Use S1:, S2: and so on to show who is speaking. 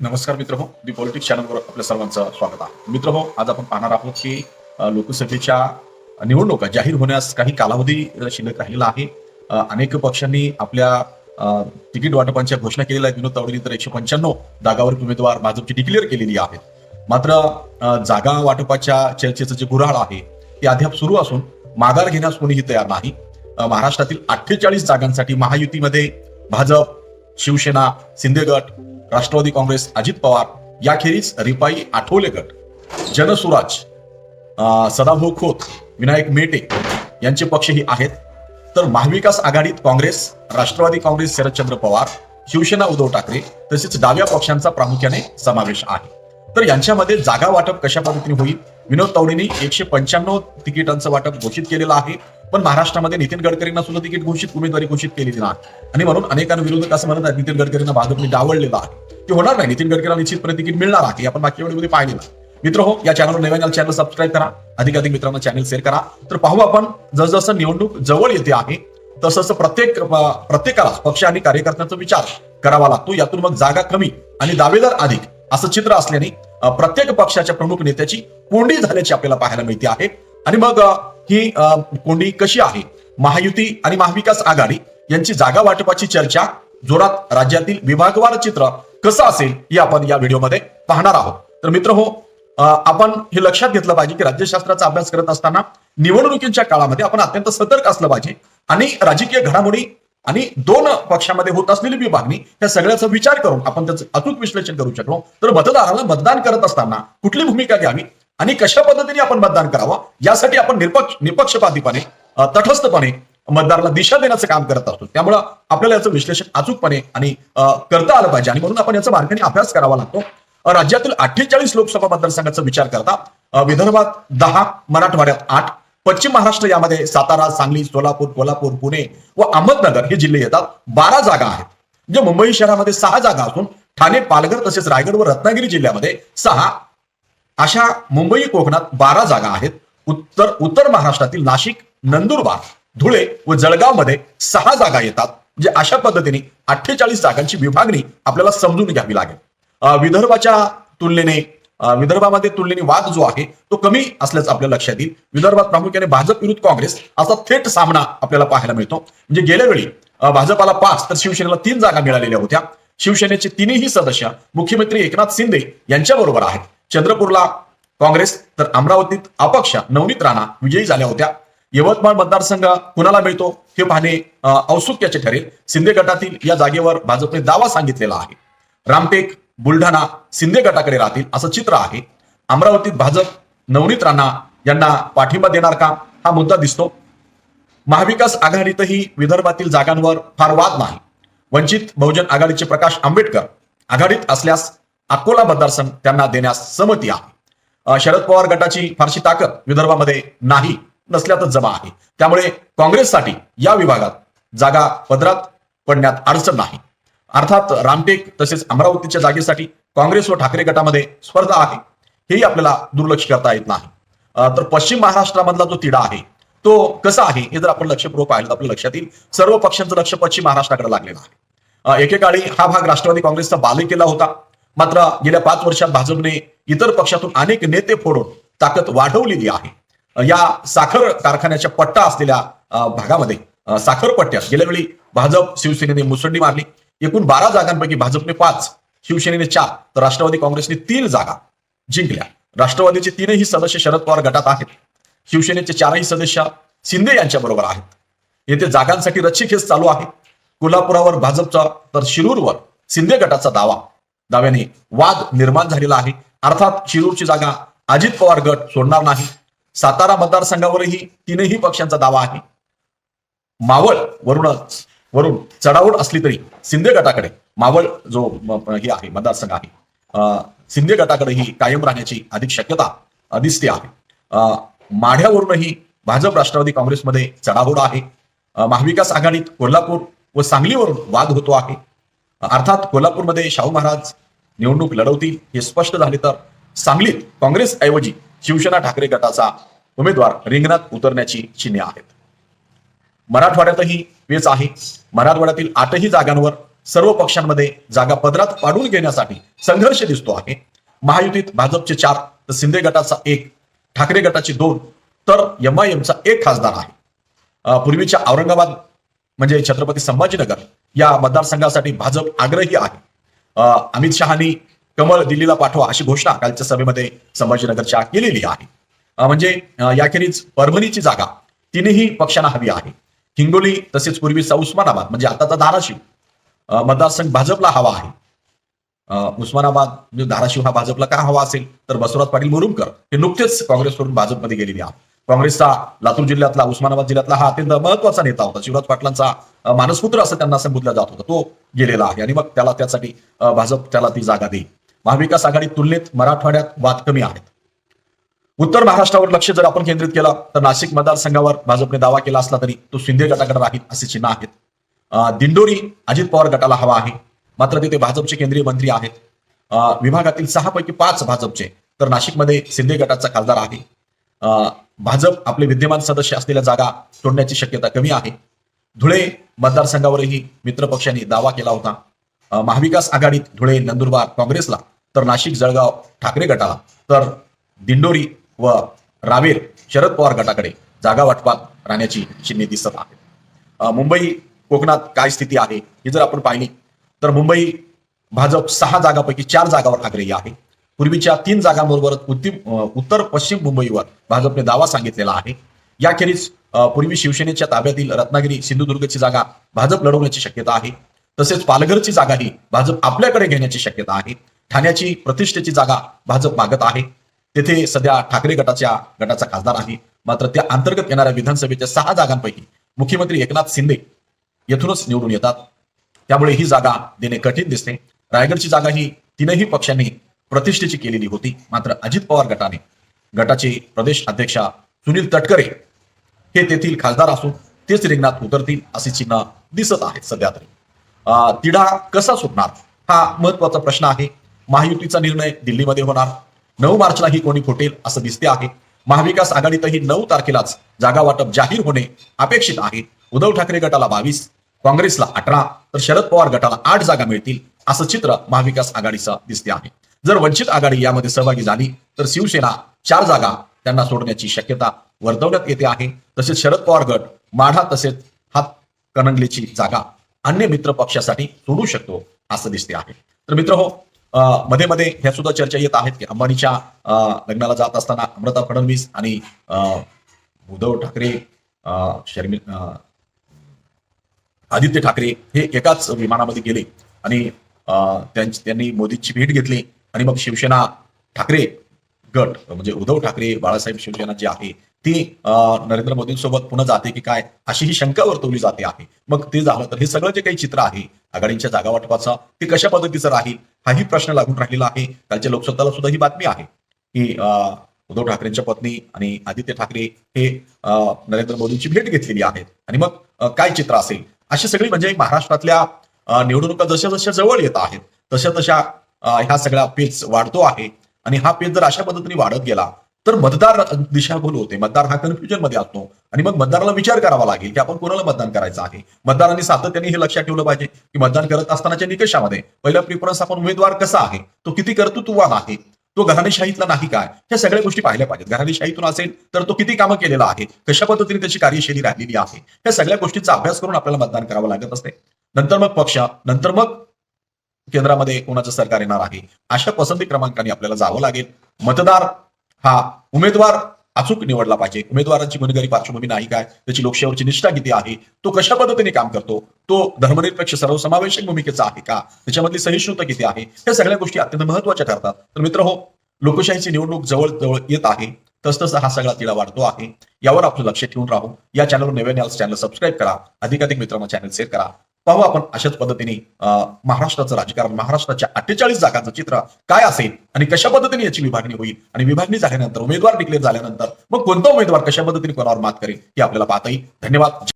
S1: नमस्कार मित्र हो दी पॉलिटिक्स चॅनलवर आपल्या सर्वांचं स्वागत आहे. मित्र हो आज आपण पाहणार आहोत की लोकसभेच्या निवडणुका जाहीर होण्यास काही कालावधी शिल्लक राहिलेला आहे. अनेक पक्षांनी आपल्या तिकीट वाटपांच्या घोषणा केलेल्या आहेत. विनोद तावडेंनी तर एकशे पंच्याण्णव जागावर उमेदवार भाजपची डिक्लेअर केलेली आहेत. मात्र जागा वाटपाच्या चर्चेचं जे गुऱ्हाळ आहे ते अद्याप सुरू असून माघार घेण्यास कोणीही तयार नाही. महाराष्ट्रातील अठ्ठेचाळीस जागांसाठी महायुतीमध्ये भाजप शिवसेना शिंदे गट राष्ट्रवादी काँग्रेस अजित पवार याखेरीज रिपाई आठवले गट जनसुराज सदाभाऊ खोत विनायक मेटे यांचे पक्षही आहेत. तर महाविकास आघाडीत काँग्रेस राष्ट्रवादी काँग्रेस शरदचंद्र पवार शिवसेना उद्धव ठाकरे तसेच डाव्या पक्षांचा प्रामुख्याने समावेश आहे. तर यांच्यामध्ये जागा वाटप कशा पद्धतीने होईल? विनोद तावडेंनी एकशे पंच्याण्णव तिकिटांचं वाटप घोषित केलेलं आहे. पण महाराष्ट्रामध्ये नितीन गडकरींना सुद्धा तिकीट घोषित उमेदवारी घोषित केलेली नाही आणि म्हणून अनेकांना विरोधक असं म्हणत आहेत नितीन गडकरींना भाजपने डावळलेला आहे ते होणार नाही. नितीन गडकरीला निश्चितपणे तिकीट मिळणार आहे. आपण मागच्या वेळेमध्ये पाहिलेलं मित्र हो या चॅनल नव्याने चॅनल सबस्क्राईब करा. अधिकाधिक मित्रांना चॅनल शेअर करा. तर पाहू आपण जसजसं निवडणूक जवळ येते आहे तसंच प्रत्येक प्रत्येकाला पक्ष आणि कार्यकर्त्यांचा विचार करावा लागतो. यातून मग जागा कमी आणि दावेदार अधिक असं चित्र असल्याने प्रत्येक पक्षाच्या प्रमुख नेत्याची कोंडी झाल्याची आपल्याला पाहायला मिळते आहे. आणि मग ही अं, कोंडी कशी आहे? महायुती आणि महाविकास आघाडी यांची जागा वाटपाची चर्चा जोरात राज्यातील विभागवार चित्र कसं असेल हे आपण या व्हिडिओमध्ये पाहणार आहोत. तर मित्र हो आपण हे लक्षात घेतलं पाहिजे की राज्यशास्त्राचा अभ्यास करत असताना निवडणुकीच्या काळामध्ये आपण अत्यंत सतर्क असलं पाहिजे आणि राजकीय घडामोडी आणि दोन पक्षामध्ये होत असलेली विभागणी या सगळ्याचा विचार करून आपण त्याचं अचूक विश्लेषण करू शकलो. तर मतदाराला मतदान करत असताना कुठली भूमिका घ्यावी आणि कशा पद्धतीने आपण मतदान करावं? यासाठी आपण निरपक्ष निपक्षपातीपणे तटस्थपणे मतदाराला दिशा देण्याचं काम करत असतो. त्यामुळं आपल्याला याचं विश्लेषण अचूकपणे आणि करता आलं पाहिजे. आणि म्हणून आपण याचा मार्गाने अभ्यास करावा लागतो. राज्यातील अठ्ठेचाळीस लोकसभा मतदारसंघाचा विचार करता विदर्भात दहा मराठवाड्यात आठ पश्चिम महाराष्ट्र यामध्ये सातारा सांगली सोलापूर कोल्हापूर पुणे व अहमदनगर हे जिल्हे येतात. बारा जागा आहेत. म्हणजे मुंबई शहरामध्ये सहा जागा असून ठाणे पालघर तसेच रायगड व रत्नागिरी जिल्ह्यामध्ये सहा अशा मुंबई कोकणात बारा जागा आहेत. उत्तर उत्तर महाराष्ट्रातील नाशिक नंदुरबार धुळे व जळगावमध्ये सहा जागा येतात. म्हणजे अशा पद्धतीने अठ्ठेचाळीस जागांची विभागणी आपल्याला समजून घ्यावी लागेल. विदर्भाच्या तुलनेने विदर्भामध्ये तुलनेने वाद जो आहे तो कमी असल्याचं आपल्या लक्षात येईल. विदर्भात प्रामुख्याने भाजप विरुद्ध काँग्रेस असा थेट सामना आपल्याला पाहायला मिळतो. म्हणजे गेल्या वेळी भाजपाला पाच तर शिवसेनेला तीन जागा मिळालेल्या होत्या. शिवसेनेचे तिन्ही सदस्य मुख्यमंत्री एकनाथ शिंदे यांच्याबरोबर आहेत. चंद्रपूरला काँग्रेस तर अमरावतीत अपक्ष नवनीत राणा विजयी झाल्या होत्या. यवतमाळ मतदारसंघ कुणाला मिळतो हे पाहणे औत्सुक्याचे ठरेल. शिंदे गटातील या जागेवर भाजपने दावा सांगितलेला आहे. रामटेक बुलढाणा शिंदे गटाकडे राहतील असं चित्र आहे. अमरावतीत भाजप नवनीत राणा यांना पाठिंबा देणार का? हा मुद्दा दिसतो. महाविकास आघाडीतही विदर्भातील जागांवर फार वाद नाही. वंचित बहुजन आघाडीचे प्रकाश आंबेडकर आघाडीत असल्यास अकोला मतदारसंघ त्यांना देण्यास सहमती आहे. शरद पवार गटाची फारशी ताकद विदर्भामध्ये नाही नसल्यातच जमा आहे. त्यामुळे काँग्रेससाठी या विभागात जागा पदरात पडण्यात अडचण नाही. अर्थात रामटेक तसेच अमरावतीच्या जागेसाठी काँग्रेस व ठाकरे गटामध्ये स्पर्धा आहे. हेही आपल्याला दुर्लक्ष करता येत नाही. तर पश्चिम महाराष्ट्रामधला जो तिढा आहे तो कसा आहे हे जर आपण लक्षपूर्वक पाहिलं तर आपल्या लक्षात येईल. सर्व पक्षांचं लक्ष पश्चिम महाराष्ट्राकडे लागलेलं आहे. एकेकाळी हा भाग राष्ट्रवादी काँग्रेसचा बालेकिल्ला होता. मात्र गेल्या पाच वर्षात भाजपने इतर पक्षातून अनेक नेते फोडून ताकद वाढवलेली आहे. या साखर कारखान्याच्या पट्टा असलेल्या भागामध्ये साखर पट्ट्यात गेल्या वेळी भाजप शिवसेनेने मुसंडी मारली. एकूण बारा जागांपैकी भाजपने पाच शिवसेनेने चार तर राष्ट्रवादी काँग्रेसने तीन जागा जिंकल्या. राष्ट्रवादीचे तीनही सदस्य शरद पवार गटात आहेत. शिवसेनेचे चारही सदस्य शिंदे यांच्या बरोबर आहेत. येथे जागांसाठी रच्चीखेच चालू आहे. कोल्हापुरावर भाजपचा तर शिरूरवर शिंदे गटाचा दावा. दाव्याने वाद निर्माण झालेला आहे. अर्थात शिरूरची जागा अजित पवार गट सोडणार नाही. सातारा मतदारसंघावरही तीनही पक्षांचा दावा आहे. मावळ वरूनच वरून चढावड असली तरी शिंदे गटाकडे मावळ जो हे आहे मतदारसंघ आहे अं, शिंदे गटाकडेही कायम राहण्याची अधिक शक्यता दिसते आहे. अं, माढ्यावरूनही भाजप राष्ट्रवादी काँग्रेसमध्ये चढावड आहे. महाविकास आघाडीत कोल्हापूर व सांगलीवरून वाद होतो आहे. अर्थात कोल्हापूरमध्ये शाहू महाराज निवडणूक लढवतील हे स्पष्ट झाले तर सांगलीत काँग्रेस ऐवजी शिवसेना ठाकरे गटाचा उमेदवार रिंगणात उतरण्याची चिन्हे आहेत. मराठवाड्यातही वेच आहे. मराठवाड्यातील आठही जागांवर सर्व पक्षांमध्ये जागा पदरात पाडून घेण्यासाठी संघर्ष दिसतो आहे. महायुतीत भाजपचे चार तर शिंदे गटाचा एक ठाकरे गटाचे दोन तर एमआयएमचा एक खासदार आहे. पूर्वीच्या औरंगाबाद म्हणजे छत्रपती संभाजीनगर या मतदारसंघासाठी भाजप आग्रही आहे. अमित शहानी कमळ दिल्लीला पाठवा अशी घोषणा कालच्या सभेमध्ये संभाजीनगरच्या केलेली आहे. म्हणजे याखेरीज परभणीची जागा तिन्ही पक्षांना हवी आहे. हिंगोली तसेच पूर्वीचा उस्मानाबाद म्हणजे आताचा धाराशिव मतदारसंघ भाजपला हवा आहे. उस्मानाबाद म्हणजे धाराशिव हा भाजपला का हवा असेल? तर बसवराज पाटील मुरुमकर हे नुकतेच काँग्रेसवरून भाजपमध्ये गेलेले आहेत. काँग्रेसचा लातूर जिल्ह्यातला उस्मानाबाद जिल्ह्यातला हा अत्यंत महत्त्वाचा नेता होता. शिवराज पाटलांचा मानसपुत्र असं त्यांना संबोधला जात होता. तो गेलेला आहे आणि मग त्याला त्यासाठी भाजप त्याला ती जागा देईल. महाविकास आघाडी तुलनेत मराठवाड्यात वाद कमी आहेत. उत्तर महाराष्ट्रावर लक्ष जर आपण केंद्रित केलं तर नाशिक मतदारसंघावर भाजपने दावा केला असला तरी तो शिंदे गटाकडे राहील असे चिन्ह आहेत. अं, दिंडोरी अजित पवार गटाला हवा आहे. मात्र तिथे भाजपचे केंद्रीय मंत्री आहेत. विभागातील सहा पैकी पाच भाजपचे तर नाशिकमध्ये शिंदे गटाचा खासदार आहे. अं, भाजप आपले विद्यमान सदस्य असलेल्या जागा सोडण्याची शक्यता कमी आहे. धुळे मतदारसंघावरही मित्र पक्षांनी दावा केला होता. महाविकास आघाडीत धुळे नंदुरबार काँग्रेसला तर नाशिक जळगाव ठाकरे गटाला तर दिंडोरी व रावेर शरद पवार गटाकडे जागा वाटपात राहण्याची चिन्हे दिसत आहे मुंबई कोकणात काय स्थिती आहे ही जर आपण पाहिली तर मुंबई भाजप सहा जागापैकी चार जागावर आग्रही आहे. पूर्वीच्या तीन जागांबरोबर उत्तर पश्चिम मुंबईवर भाजपने दावा सांगितलेला आहे. याखेरीज पूर्वी शिवसेनेच्या ताब्यातील रत्नागिरी सिंधुदुर्गची जागा भाजप लढवण्याची शक्यता आहे. तसेच पालघरची जागाही भाजप आपल्याकडे घेण्याची शक्यता आहे. ठाण्याची प्रतिष्ठेची जागा भाजप मागत आहे. तेथे सध्या ठाकरे गटाच्या गटाचा खासदार आहे. मात्र त्या अंतर्गत येणाऱ्या विधानसभेच्या सहा जागांपैकी मुख्यमंत्री एकनाथ शिंदे येथूनच निवडून येतात. त्यामुळे ही जागा देणे कठीण दिसते. रायगडची जागा ही तीनही पक्षांनी प्रतिष्ठेची केलेली होती. मात्र अजित पवार गटाने गटाचे प्रदेश अध्यक्षा सुनील तटकरे हे तेथील खासदार असून तेच रिंगणात उतरतील असे चिन्ह दिसत आहेत सध्या तरी. तिढा कसा सुटणार? हा महत्त्वाचा प्रश्न आहे. महायुतीचा निर्णय दिल्लीमध्ये होणार. नऊ मार्चला ही कोणी फुटेल असं दिसते आहे. महाविकास आघाडीतही नऊ तारखेलाच जागा वाटप जाहीर होणे अपेक्षित आहे. उद्धव ठाकरे गटाला बावीस काँग्रेसला अठरा तर शरद पवार गटाला आठ जागा मिळतील असं चित्र महाविकास आघाडीचं दिसते आहे. जर वंचित आघाडी यामध्ये सहभागी झाली तर शिवसेना चार जागा त्यांना सोडण्याची शक्यता वर्तवण्यात येते आहे. तसेच शरद पवार गट माढा तसेच हात कणंगलेची जागा अन्य मित्र पक्षासाठी सोडू शकतो असं दिसते आहे. तर मित्र हो मध्ये मध्ये ह्या सुद्धा चर्चा येत आहेत की अंबानीच्या अं, लग्नाला जात असताना अमृता फडणवीस आणि अं, उद्धव ठाकरे अं, शर्मिल अं, आदित्य ठाकरे हे एकाच विमानामध्ये गेले आणि अं, त्यांनी मोदींची भेट घेतली. आणि मग शिवसेना ठाकरे गट म्हणजे उद्धव ठाकरे बाळासाहेब शिवसेना जी आहे ती नरेंद्र मोदींसोबत पुन्हा जाते की काय अशी ही शंका वर्तवली जाते आहे. मग ते झालं तर हे सगळं जे काही चित्र आहे आघाडीच्या जागा वाटपाचं ते कशा पद्धतीचं राहील हाही प्रश्न लागून राहिलेला आहे. कालच्या लोकसत्ताला सुद्धा ही बातमी आहे की अं, उद्धव ठाकरेंच्या पत्नी आणि आदित्य ठाकरे हे नरेंद्र मोदींची भेट घेतलेली आहे आणि मग काय चित्र असेल? अशी सगळी म्हणजे महाराष्ट्रातल्या निवडणुका जशा जशा जवळ येत आहेत तशा तशा ह्या सगळ्या पेच वाढतो आहे. आणि हा पेच जर अशा पद्धतीने वाढत गेला तर मतदार दिशाभूल होते. मतदार हा कन्फ्युजनमध्ये असतो. आणि मग मतदाराला विचार करावा लागेल की आपण कोणाला मतदान करायचं आहे? मतदारांनी सातत्याने हे लक्षात ठेवलं पाहिजे की मतदान करत असतानाच्या निकषामध्ये पहिला प्रिफरन्स आपण उमेदवार कसा आहे? तो किती कर्तृत्ववान आहे? तो घराणेशाहीतला नाही काय? ह्या सगळ्या गोष्टी पाहिल्या पाहिजेत. घराणेशाहीतून असेल तर तो किती कामं केलेला आहे? कशा पद्धतीने त्याची कार्यशैली राहिलेली आहे? ह्या सगळ्या गोष्टींचा अभ्यास करून आपल्याला मतदान करावं लागत असते. नंतर मग पक्ष नंतर मग केंद्रामध्ये कोणाचं सरकार येणार आहे? अशा पसंती क्रमांकाने आपल्याला जावं लागेल. मतदार हा उमेदवार अचूक निवडला पाहिजे. उमेदवारांची गुन्हेगारी पार्श्वभूमी नाही काय? त्याची लोकशाहीवरची निष्ठा किती आहे? तो कशा पद्धतीने काम करतो? तो धर्मनिरपेक्ष सर्वसमावेशक भूमिकेचा आहे का? त्याच्यामधली सहिष्णुता किती आहे? या सगळ्या गोष्टी अत्यंत महत्त्वाच्या ठरतात. तर मित्र हो लोकशाहीची निवडणूक जवळ जवळ येत आहे. तसतसा हा सगळा तिढा वाढतो आहे. यावर आपलं लक्ष ठेवून राहू. या चॅनलवर नव्याने चॅनल सबस्क्राईब करा. अधिकाधिक मित्रांना चॅनल शेअर करा. पाहू आपण अशाच पद्धतीने महाराष्ट्राचं राजकारण महाराष्ट्राच्या अठ्ठेचाळीस जागांचं चित्र काय असेल आणि कशा पद्धतीने याची विभागणी होईल आणि विभागणी झाल्यानंतर उमेदवार डिक्लेअर झाल्यानंतर मग कोणता उमेदवार कशा पद्धतीने कोणावर मात करेल हे आपल्याला पाहता येईल. धन्यवाद.